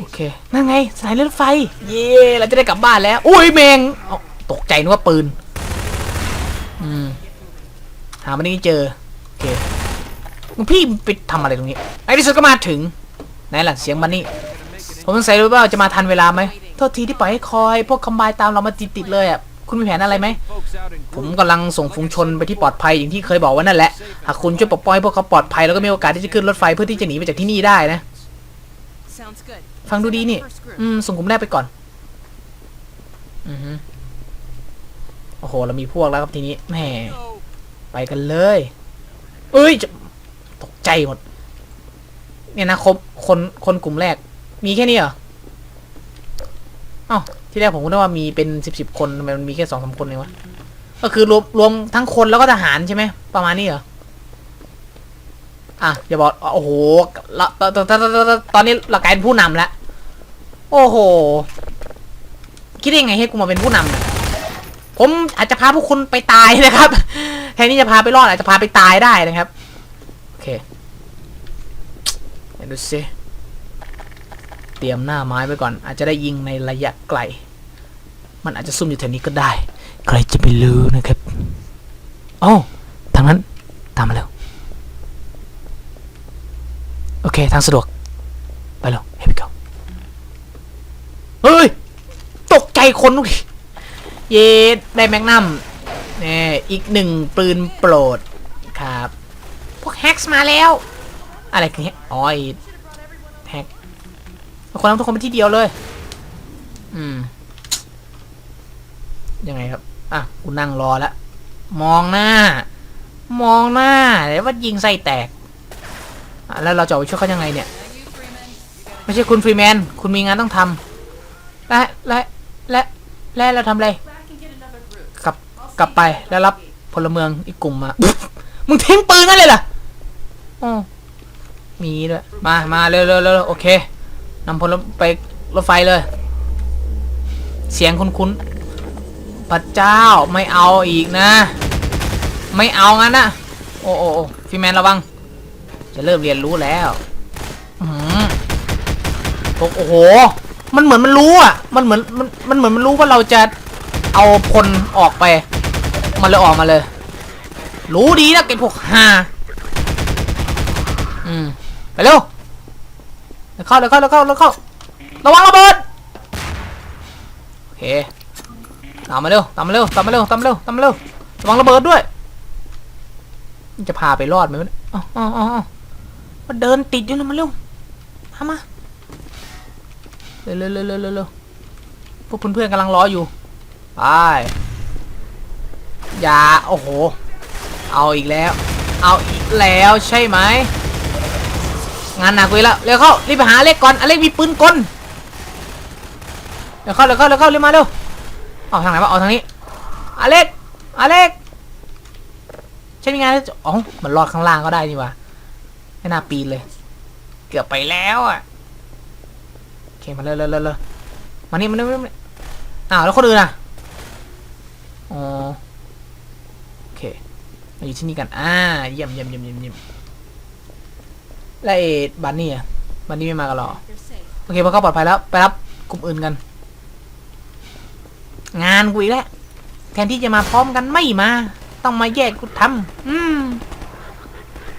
โอเค นั่นไงสายรถไฟ เย่เราจะได้กลับบ้านแล้ว อุ้ยแมงตกใจนึกว่าปืน อืม หามันนี่เจอ โอเคพี่ไปทำอะไรตรงนี้ ไอ้ที่สุดก็มาถึง ไหนล่ะ เสียงมันนี่ ผมสงสัยรู้ว่าจะมาทันเวลาไหม โทษทีที่ปล่อยให้คอย พวกคอมไบตามเรามาติดๆเลยอะ คุณมีแผนอะไรไหม ผมกำลังส่งฝูงชนไปที่ปลอดภัยอย่างที่เคยบอกว่านั่นแหละ หากคุณช่วยปกป้องให้พวกเขาปลอดภัยแล้วก็มีโอกาสที่จะขึ้นรถไฟเพื่อที่จะหนีไปจากที่นี่ได้นะ ฟังดูดีนี่ อืม ส่งกลุ่มแรกไปก่อน อือฮึโอ้โห เรามีพวกแล้วครับทีนี้ แหม ไปกันเลย เอ้ยจะตกใจหมด เนี่ยนะครบคน คนกลุ่มแรก มีแค่นี้เหรออ้าวที่แรกผมก็นึกว่ามีเป็นสิบสิบคนทำไมมันมีแค่สองสามคนเองวะ ก็คือรวมรวมทั้งคนแล้วก็ทหารใช่ไหม ประมาณนี้เหรอ อะอย่าบอกโอ้โหเราตอนตอนตอนนี้เรากลายเป็นผู้นำแล้วโอ้โห คิดได้ไงให้กูมาเป็นผู้นำผมอาจจะพาพวกคุณไปตายนะครับแทนที่จะพาไปรอดอาจจะพาไปตายได้นะครับโอเคดูสิเตรียมหน้าไม้ไว้ก่อน อาจจะได้ยิงในระยะไกล มันอาจจะซุ่มอยู่แถวนี้ก็ได้ ใครจะไปรู้นะครับโอ้าทางนั้น ตามมาแล้ว โอ เคทางสะดวก ไปแล้ว here we go เฮ้ย ตกใจคนทุกทีเยดได้แมกนัมนี่อีกหนึ่งปืนโปรดครับ พวกแฮกมาแล้ว อะไรคือแฮกอ๋อไอ้แฮกคนทั้งทุกคนไปที่เดียวเลย อืม ยังไงครับ อะ กูนั่งรอแล้ว มองหน้า มองหน้าเดี๋ยวว่ายิงไส้แตก แล้วเราจะเอาไปช่วยเขายังไงเนี่ย ไม่ใช่คุณฟรีแมน คุณมีงานต้องทำและและและและเราทำอะไรกลับกลับไปแล้วรับพลเมืองอีกกลุ่มมา มึงทิ้งปืนนั่นเลยเหรออ๋อมีด้วย มา มาเร็วเร็วเร็วโอเคนำพลไปรถไฟเลย เสียงคุ้นๆพระเจ้าไม่เอาอีกนะ ไม่เอางั้นนะ โอ้โอ้โอฟรีแมนระวัง จะเริ่มเรียนรู้แล้วโอ้โห มันเหมือนมันรู้อะ มันเหมือนมันมันเหมือนมันรู้ว่าเราจะเอาพลออกไป มันเลยออกมาเลย รู้ดีนะไอ้พวกฮาอืมไปเร็วเร็วเข้าเร็วเข้าเร็วเข้าเร็วเข้าระวังระเบิดโอเคตามมาเร็วตามมาเร็วตามมาเร็วตามมาเร็วตามมาเร็วระวังระเบิดด้วย จะพาไปรอดไหมเนี่ยอ๋ออ๋ออ๋อ มาเดินติดอยู่นะมาเร็วมามาเร็วเร็วเร็วเร็วเร็วพวกเพื่อนๆกำลังรออยู่ไปอย่าโอ้โห เอาอีกแล้ว เอาอีกแล้วใช่ไหมงานหนักเว้ยล้วเร็วเข้ารีบไปหาเล็กก่อนอเล็กมีปืนกลเร็วเข้าเร็วเข้าเร็วเข้าเรีบมาเร็วเอาทางไหนวะเอาทางนี้อเล็กอเล็กใช่ไหมงานแล้วจะอ๋อมันรอดข้างล่างก็ได้นี่วะ ไม่น่าปีนเลย เกือบไปแล้วอะโอเคมาเร็วเร็วเร็วเร็วมานี่มานี่มานี่มานี่อ้าวแล้วคนอื่นอะอ๋อโอเคมาอยู่ที่นี่กันอ่าเยี่ยมเยี่ยมเยี่ยมเยี่ยมเยี่ยมแล้วไอ้บันนี่อะบันนี่ไม่มากันหรอโอเคพอเขาปลอดภัยแล้วไปรับกลุ่มอื่นกัน งานกูอีกแล้วแทนที่จะมาพร้อมกันไม่มา ต้องมาแยกกูทำอืม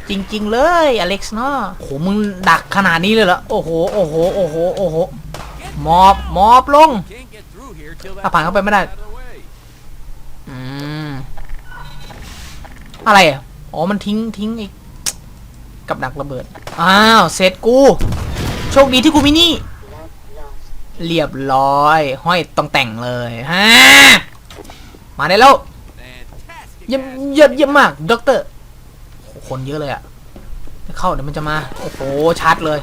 จริง ๆ เลยอเล็กซ์เนาะโหมึงดักขนาดนี้เลยเหรอ โอ้โห โอ้โห โอ้โห โอ้โห มอบ มอบลง Can't get through here till that อะผ่านเข้าไปไม่ได้ อืม อะไรอะอ๋อ มันทิ้ง ทิ้งอ้กับดักระเบิด อ้าว เสร็จกู โชคดีที่กูมีนี่ เรียบร้อย ห้อยต้องแต่งเลยฮะมาได้แล้วเยี่ยมเยี่ยมเยี่ยมากด็อกเตอร์ คนเยอะเลยอะเข้าเดี๋ยวมันจะมา โอ้โห ชัดเลย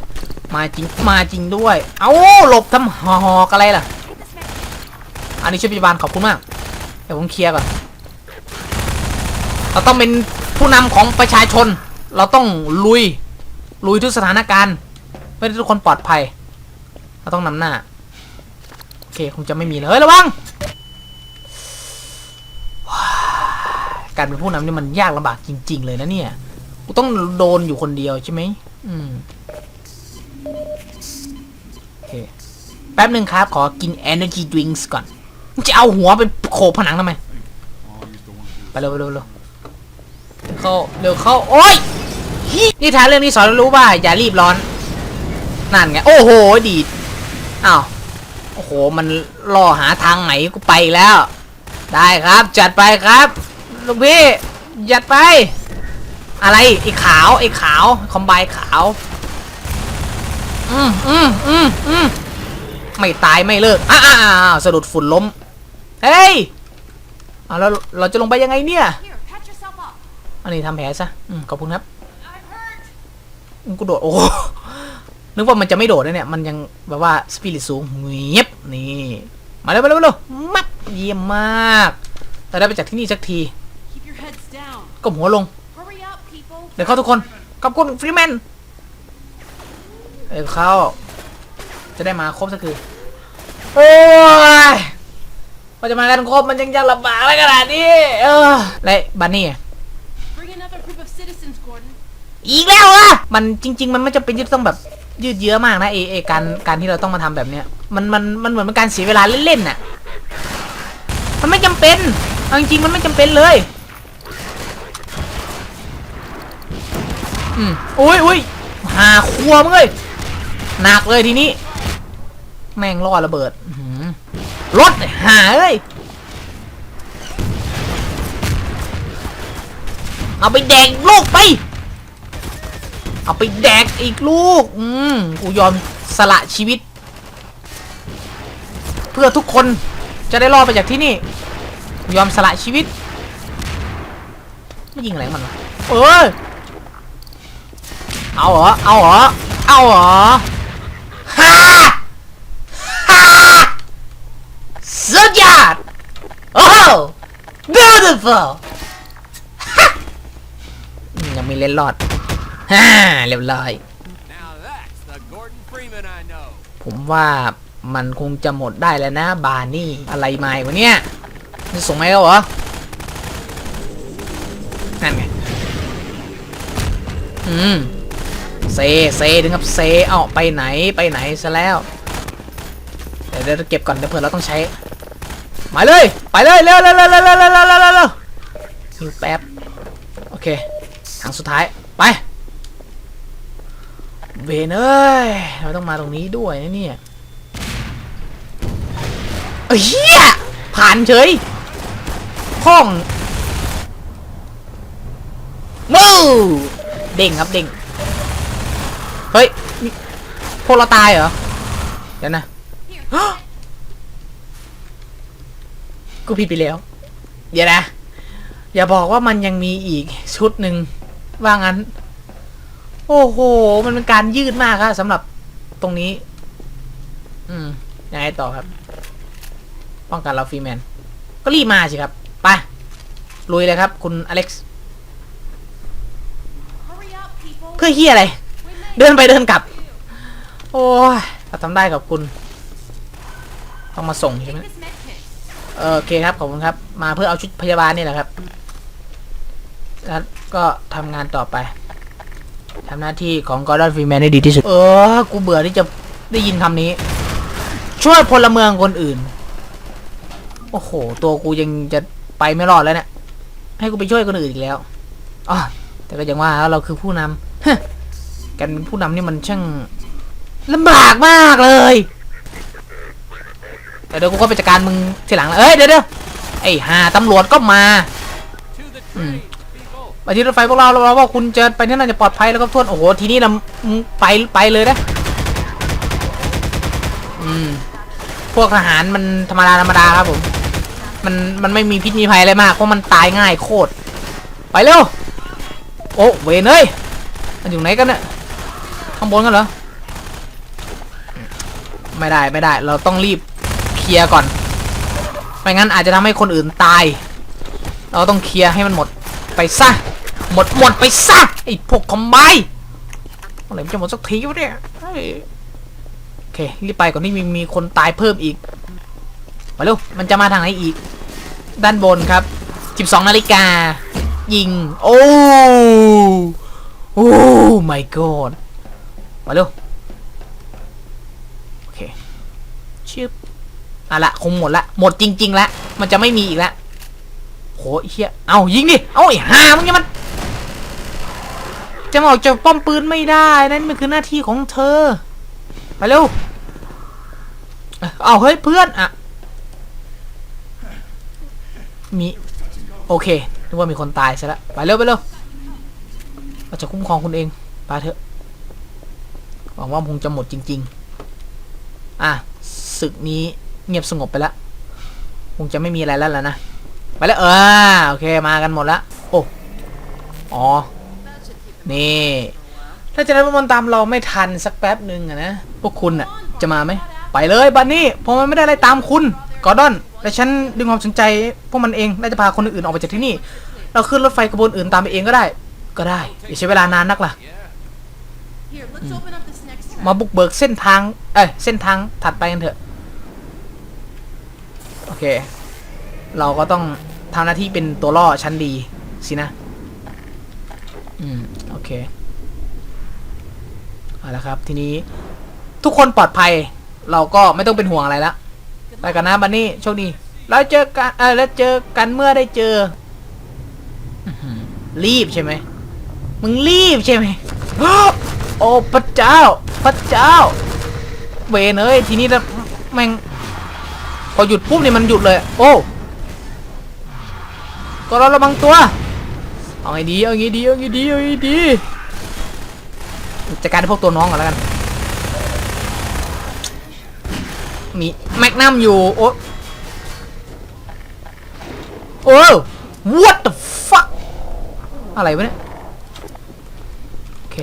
มาจริง มาจริงด้วย เอาหลบทำหอกอะไรล่ะ อันนี้ช่วยพยาบาลขอบคุณมาก เดี๋ยวผมเคลียร์ก่อน เราต้องเป็นผู้นำของประชาชน เราต้องลุย ลุยทุกสถานการณ์ เพื่อให้ทุกคนปลอดภัย เราต้องนำหน้า โอเค คงจะไม่มีเลยเฮ้ยระวัง การเป็นผู้นำนี่มันยากลำบากจริง ๆ เลยนะเนี่ย กูต้องโดนอยู่คนเดียวใช่ไหมอืมเคแป๊บหนึ่งครับ ขอกิน energy drinks ก่อน จะเอาหัวไปโขกผนังทำไม ไปเร็วไปเร็วไปเร็วเข้าเร็วเข้า โอ้ยนี่ท้ายเรื่องนี้สอนรู้ว่า อย่ารีบร้อน นั่นไง โอ้โห ดีดอ้าว โอ้โห มันล่อหาทางไหนกูไปแล้ว ได้ครับ จัดไปครับลูกพี่ จัดไป อะไรไอ้ขาวไอ้ขาวคอมไบขาว อืมอืมอืมอืมไม่ตายไม่เลิก อ้าวสะดุดฝุ่นล้ม เฮ้ยอ้าวแล้วเราจะลงไปยังไงเนี่ย Here, patch yourself up. อันนี้ทำแผลซะอืมขอบคุณครับ I'm hurt. อืมกูโดด โอ้โหนึกว่ามันจะไม่โดดนะเนี่ย มันยังแบบว่าสปิริตสูงเงียบนี่ มาเร็วมาเร็วมาเร็วมัดเยี่ยมมากเราได้ไปจากที่นี่สักที Keep your heads down. ก้มหัวลง Hurry up, people. เดี๋ยวเข้าทุกคน ขอบคุณฟรีแมนเดี๋ยวเข้า จะได้มาครบสักทีโอ้ยพอจะมากันครบมันยังจะลำบากอะไรขนาดนี้ เออและบันนี่อะ Bring another group of citizens, Gordon. อีกแล้วอะมันจริง ๆ มันไม่จำเป็นที่จะต้องแบบยืดเยื้อมากนะเอเอการการที่เราต้องมาทำแบบเนี้ยมันมันมันเหมือนเป็นการเสียเวลาเล่นๆน่ะ มันไม่จำเป็นเอาจริงๆมันไม่จำเป็นเลย อืมอุ้ยอุ้ยหาครัวมึงเลยหนักเลยทีนี้ แม่งรอดระเบิดรถหาเอ้ยเอาไปแดงลูกไป เอาไปแดกอีกลูก อืมกูยอมสละชีวิต เพื่อทุกคนจะได้รอดไปจากที่นี่ ยอมสละชีวิต ไม่ยิงอะไรมันวะเออ เอาเหรอ เอาเหรอ เอาเหรอฮ่าฮ่าสุดยอดโอ้โห beautiful ฮะอืมยังไม่เล่นรอดฮ่าเรียบร้อย Now that's the Gordon Freeman I know. ผมว่ามันคงจะหมดได้แล้วนะ บาร์นี่อะไรมาอีกวะเนี่ยจะส่งไหมแล้วเหรอ นั่นไง อืม เซเซถึงครับเซเอ้าไปไหนไปไหนซะแล้วเดี๋ยวเราเก็บก่อนเดี๋ยวเผื่อเราต้องใช้มาเลยไปเลยเร็วเร็วเร็วเร็วเร็วเร็วคิวแป๊บโอเคทางสุดท้ายไปเบนเอ้ยเราต้องมาตรงนี้ด้วยนะเนี่ยเฮียผ่านเฉยห้องมูเด้งครับเด้ง ฮ้ยพวกเราตายเหรอ เดี๋ยวนะกูผิดไปแล้ว เดี๋ยวนะ อย่าบอกว่ามันยังมีอีกชุดหนึ่งว่างั้น โอ้โห มันเป็นการยืดมากครับสำหรับตรงนี้ อืมยังไงต่อครับ ป้องกันเราฟรีแมน ก็รีบมาสิครับ ไป ลุยเลยครับ คุณอเล็กซ์ เพื่อเฮียอะไร เดินไปเดินกลับ โอ้ยเราทำได้กับคุณ ต้องมาส่งใช่ไหมเออโอเคครับขอบคุณครับ มาเพื่อเอาชุดพยาบาลนี่แหละครับ แล้วก็ทำงานต่อไปทำหน้าที่ของกอร์ดอนฟรีแมนได้ดีที่สุด เออ กูเบื่อที่จะได้ยินคำนี้ ช่วยพลเมืองคนอื่น โอ้โห ตัวกูยังจะไปไม่รอดแล้วเนี่ย ให้กูไปช่วยคนอื่นอีกแล้วอ๋อแต่ก็ยังว่าเราคือผู้นำฮ การเป็นผู้นำนี่มันช่างลำบากมากเลยเดี๋ยวเดี๋ยวกูก็ไปจัดการมึงทีหลังแล้วเอ้ยเดี๋ยวเดี๋ยวไอ้ห่าตำรวจก็มา To the Hmm. train, people. ไปที่รถไฟพวกเราเราว่าคุณจะไปที่นั่นจะปลอดภัยแล้วก็ทวนโอ้โหทีนี้เราไปไปเลยนะอืมพวกทหารมันธรรมดาธรรมดาครับผมมันมันไม่มีพิษมีภัยอะไรมากเพราะมันตายง่ายโคตรไปเร็วโอ้เวนเอ้ยมันอยู่ไหนกันเนี่ย ข้างบนกันเหรอ ไม่ได้ไม่ได้ เราต้องรีบเคลียร์ก่อน ไม่งั้นอาจจะทำให้คนอื่นตาย เราต้องเคลียร์ให้มันหมดไปซะ หมดหมดไปซะไอ้พวกคอมไบเมื่อไร่มันจะหมดสักทีวะเนี่ยเฮ้ยโอเครีบไปก่อนที่มีมีคนตายเพิ่มอีกมาเร็วมันจะมาทางไหนอีก ด้านบนครับ 12 นาฬิกา ยิง โอ้ โอ้ my god มาเร็ว โอเค ชิบอะละ คงหมดละ หมดจริง ๆ ละ มันจะไม่มีอีกละโหเฮียเอายิงดิ เอาไอ้ห่ามึงยังมัน จะมาออกจากป้อมปืนไม่ได้ นั่นมันคือหน้าที่ของเธอไปเร็ว เอาเฮ้ยเพื่อนอะมี โอเคนึกว่ามีคนตายซะแล้วไปเร็วไปเร็วเราจะคุ้มครองคุณเองไปเถอะ หวังว่าคงจะหมดจริง ๆ อะศึกนี้เงียบสงบไปแล้วคงจะไม่มีอะไรแล้วล่ะนะ ไปแล้วเออโอเคมากันหมดล้วโอ้อ๋อ นี่ ถ้าจะได้พวกมันตามเราไม่ทันสักแป๊บหนึ่งอะนะ พวกคุณอะจะมาไหม ไปเลยบันนี่ผมมันไม่ได้อะไรตามคุณกอร์ดอนแต่ฉันดึงความสนใจพวกมันเองและจะพาคนอื่นออกไปจากที่นี่ เราขึ้นรถไฟขบวนอื่นตามไปเองก็ได้ ก็ได้อย่าใช้เวลานานนักล่ะ มาบุกเบิกเส้นทาง เอ้ยเส้นทางถัดไปกันเถอะ โอเค เราก็ต้องทำหน้าที่เป็นตัวล่อชั้นดีสินะ อืม โอเค เอาละครับ ทีนี้ทุกคนปลอดภัย เราก็ไม่ต้องเป็นห่วงอะไรละไปกันนะบันนี่โชคดีแล้วเจอกันเออแล้วเจอกันเมื่อได้เจอรีบใช่ไหมมึงรีบใช่ไหม โอ้พระเจ้า พระเจ้า เวนเอ้ยทีนี้นะแม่งพอหยุดปุ๊บเนี่ยมันหยุดเลย โอ้ก็เราระวังตัวเอาไงดีเอาไงดีเอาไงดีเอาไงดีจัดการพวกตัวน้องก่อนแล้วกันมีแมกนัมอยู่โอ้โอ้ what the fuck อะไรวะเนี่ย โอเค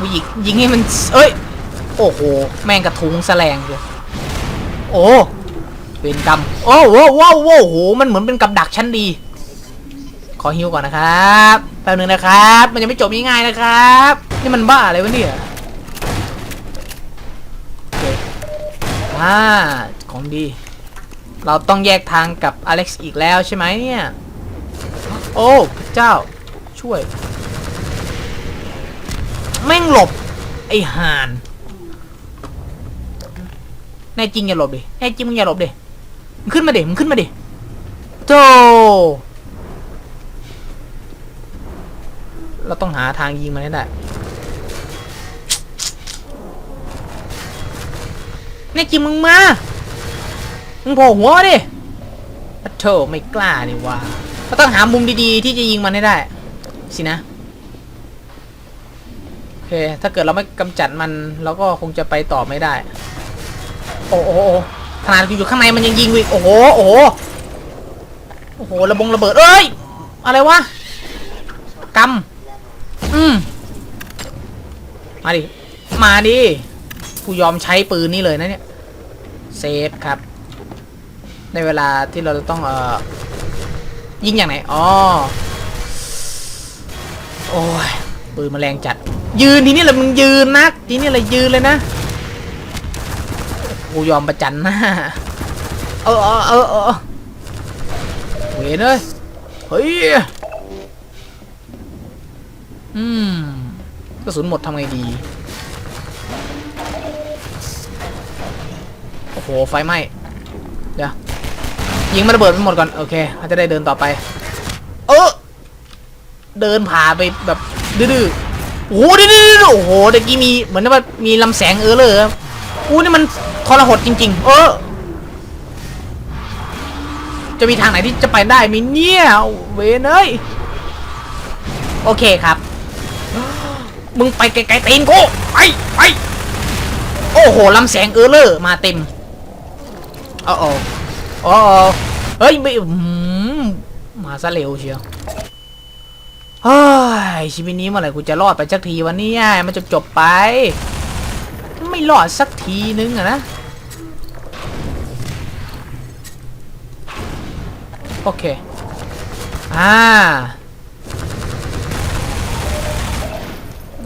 วิยิงยิงให้มัน เอ้ย โอ้โห แม่งกระทุงแสลงเลยโอ้เป็นกรรมโอ้โหว้าวโว้โห มันเหมือนเป็นกับดักชั้นดี ขอฮิวก่อนนะครับ แป๊บนึงนะครับ มันยังไม่จบง่ายๆนะครับ นี่มันบ้าอะไรวะเนี่ยโอเคอ่าของดี เราต้องแยกทางกับอเล็กซ์อีกแล้วใช่ไหมเนี่ย โอ้พระเจ้าช่วย แม่งหลบ ไอ้ห่านแน่จริงอย่าหลบดิแน่จริงมึงอย่าหลบดิมึงขึ้นมาดิมึงขึ้นมาดิโจเราต้องหาทางยิงมันให้ได้แน่จริงมึงมา มึงโผล่หัวมาดิปะโถไม่กล้านี่ว่าก็ต้องหามุมดีๆที่จะยิงมันให้ได้ สินะ เค ถ้าเกิดเราไม่กำจัดมันเราก็คงจะไปต่อไม่ได้โอ้โหโอ้โหขนาดอยู่ข้างในมันยังยิงอีก โอ้โห โอ้โห โอ้โห ระบงระเบิด เอ้ย อะไรวะกำอืม มาดิ มาดิ กูยอมใช้ปืนนี่เลยนะเนี่ย เซฟครับ ในเวลาที่เราจะต้องเอ่อ ยิงอย่างไหน อ๋อ โอ้ยปืนมาแรงจัด ยืนทีนี้แหละมึงยืนนักทีนี้แหละยืนเลยนะกูยอมประจันหน้าเออเออเออเออเวนเลยเฮ้ยอืมกระสุนหมดทำไงดีโอ้โหไฟไหม้เดี๋ยวยิงมันระเบิดไปหมดก่อนโอเคเขาจะได้เดินต่อไป เออเดินผ่าไปแบบดื้อ โอ้โหดื้อๆโอ้โหตะกี้มีเหมือนว่ามีลำแสงเออเลยครับอู้นี่มันทรหดจริง ๆ เออ จะมีทางไหนที่จะไปได้ไหมเนี่ยเวนเอ้ยโอเคครับ มึงไปไกลๆตีนกูไปไปโอ้โหลำแสงเออเลอร์มาเต็มโอ้โอ้โอ้โอ้เฮ้ยไม่อื้อหือมาซะเร็วเชียว เฮ้ยชีวิตนี้เมื่อไหร่กูจะรอดไปสักทีวันนี้มันจะจบไป ไม่รอดสักทีนึงอะนะโอเค อ่า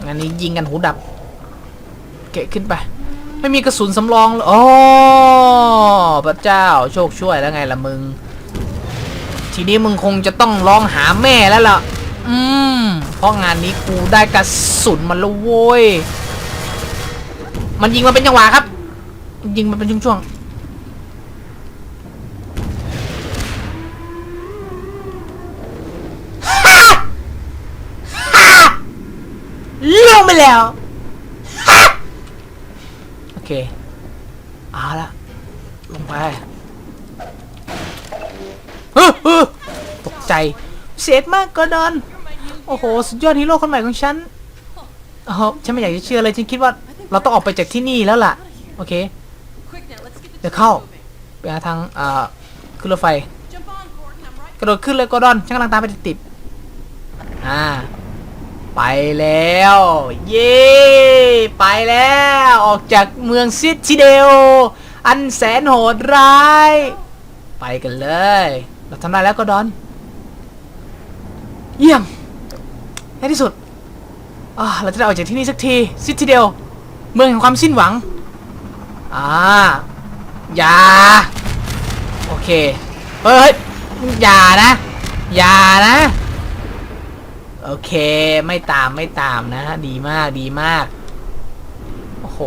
อันนี้ยิงกันหูดับ เกะขึ้นไป ไม่มีกระสุนสำรองเลยโอ้พระเจ้าโชคช่วยแล้วไงล่ะมึง ทีนี้มึงคงจะต้องร้องหาแม่แล้วล่ะ อืมเพราะงานนี้กูได้กระสุนมาแล้วโว้ย มันยิงมาเป็นจังหวะครับมันยิงมาเป็นช่วงๆฮ่าฮ่าลงไปแล้วฮ่าโอเค เอาละลงไปเฮ้อเฮ้อตกใจ เสียดมากก็ดอน โอ้โห สุดยอดฮีโร่คนใหม่ของฉันเออฉันไม่อยากจะเชื่อเลยฉันคิดว่า เราต้องออกไปจากที่นี่แล้วล่ะ โอเค Quick now, let's get the The train cow. moving. ไปหาทางเอ่อขึ้นรถไฟ กระโดดขึ้นเลยกอร์ดอน ฉันกำลังตามไปติดๆอ่า ไปแล้ว เย้ไปแล้ว ออกจากเมืองซิติเดลอันแสนโหดร้าย ไปกันเลย เราทำได้แล้วกอร์ดอน เยี่ยมในที่สุดอ่าเราจะได้ออกจากที่นี่สักทีซิติเดลเมืองแห่งความสิ้นหวัง อ่า อย่า โอเค เฮ้ย อย่านะ อย่านะ โอเค ไม่ตามไม่ตามนะ ดีมากดีมาก โอ้โห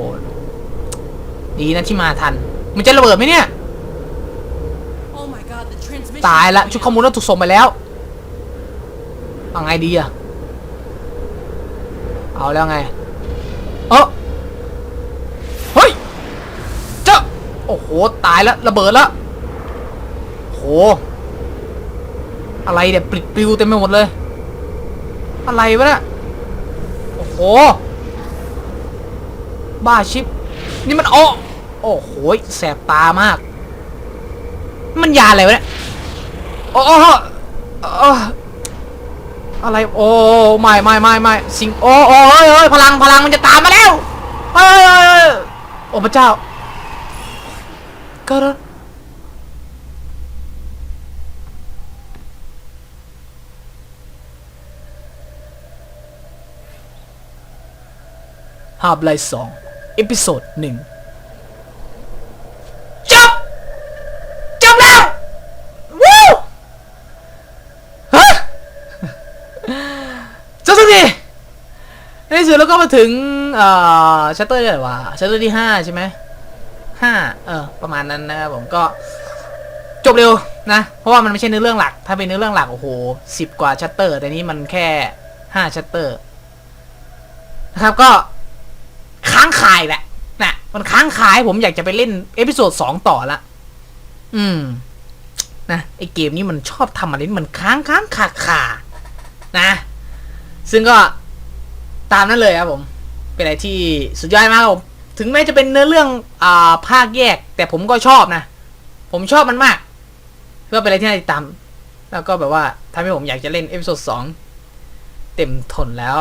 ดีนะที่มาทัน มันจะระเบิดไหมเนี่ย Oh my god, the transmission. ตายละ ชุดข้อมูลเราถูกส่งไปแล้ว เอาไงดีอะเอาแล้วไงเออเฮ้ยเจ้าโอ้โห ตายแล้วระเบิดแล้วโห อะไรเนี่ยปลิดปลิวเต็มไปหมดเลย อะไรวะเนี่ยโอ้โห บ้าชิป นี่มันโอ้โอ้โห แสบตามาก มันยาอะไรวะเนี่ยโอ้โอ้โอะไรโอ้ไม่ไม่ไม่ไม่สิงโอ้โอ้เฮ้ยเฮ้ยพลังพลังมันจะตามมาแล้วเฮ้ยเฮ้ยเฮ้ยโอ้พระเจ้าก็รถฮาบไลสองเอพิโซดหนึ่งจบ จบแล้ว วู้ฮะจบสักที ในที่สุดแล้วก็มาถึงเอ่อชัตเตอร์อะไรวะชัตเตอร์ที่ห้าใช่ไหมห้าเออ ประมาณนั้นนะครับผมก็จบเร็วนะ เพราะว่ามันไม่ใช่เนื้อเรื่องหลัก ถ้าเป็นเนื้อเรื่องหลัก โอ้โหสิบกว่าชัตเตอร์ แต่นี้มันแค่ห้าชัตเตอร์นะครับก็ค้างคายแหละนะมันค้างคายผมอยากจะไปเล่นเอพิโซดสองต่อละ อืม นะไอเกมนี้มันชอบทำอะไรมันค้างค้างคาคานะ ซึ่งก็ ตามนั้นเลยครับผม เป็นอะไรที่สุดยอดมากครับผมถึงแม้จะเป็นเนื้อเรื่องอ่าภาคแยก แต่ผมก็ชอบนะ ผมชอบมันมากเพื่อเป็นอะไรที่น่าติดตาม แล้วก็แบบว่าทำให้ผมอยากจะเล่นเอพิโซดสองเต็มทนแล้ว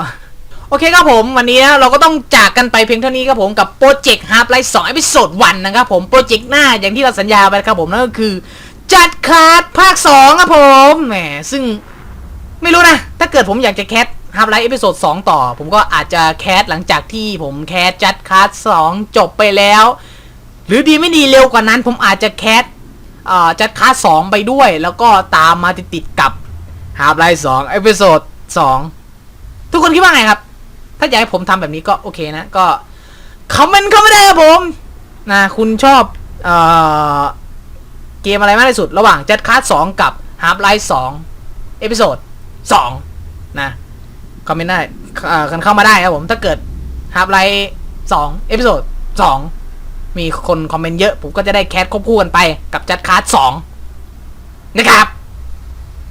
โอเคครับผม วันนี้นะเราก็ต้องจากกันไปเพียงเท่านี้ครับผมกับโปรเจกต์ฮาร์ปไลท์สองเอพิโซดวันนะครับผมโปรเจกต์หน้าอย่างที่เราสัญญาไปครับผมนั่นก็คือ จัดคาร์ดภาค2ครับผมแหมซึ่งไม่รู้นะ ถ้าเกิดผมอยากจะแคส ฮาร์ปไลท์เอพิโซด2ต่อ ผมก็อาจจะแคสหลังจากที่ผมแคสจัดคาร์ด2จบไปแล้ว หรือดีไม่ดีเร็วกว่านั้น ผมอาจจะแคสจัดคาร์ด2ไปด้วย แล้วก็ตามมาติดๆกับฮาร์ปไลท์2เอพิโซด2ทุกคนคิดว่าไงครับ ถ้าอยากให้ผมทำแบบนี้ก็โอเคนะ ก็คอมเมนต์เข้ามาได้ครับผมนะคุณชอบเอ่อเกมอะไรมากที่สุด ระหว่าง Jet Card 2กับ Half Life 2เอพิโซด2นะ คอมเมนต์ได้อ่อกันเข้ามาได้ครับผมถ้าเกิด Half Life 2เอพิโซด2มีคนคอมเมนต์เยอะ ผมก็จะได้แคสควบคู่กันไปกับ Jet Card 2นะครับ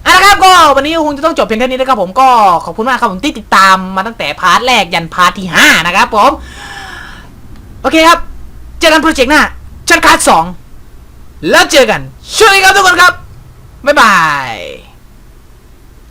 เอาละครับก็วันนี้คงจะต้องจบเพียงเท่านี้นะครับผมก็ขอบคุณมากครับผมที่ติดตามมาตั้งแต่พาร์ทแรกยันพาร์ทที่5นะครับผม โอเคครับ เจอกันโปรเจกต์หน้าชัดคาร์ดสองแล้วเจอกันช่วงนี้ครับทุกคนครับ บ๊ายบาย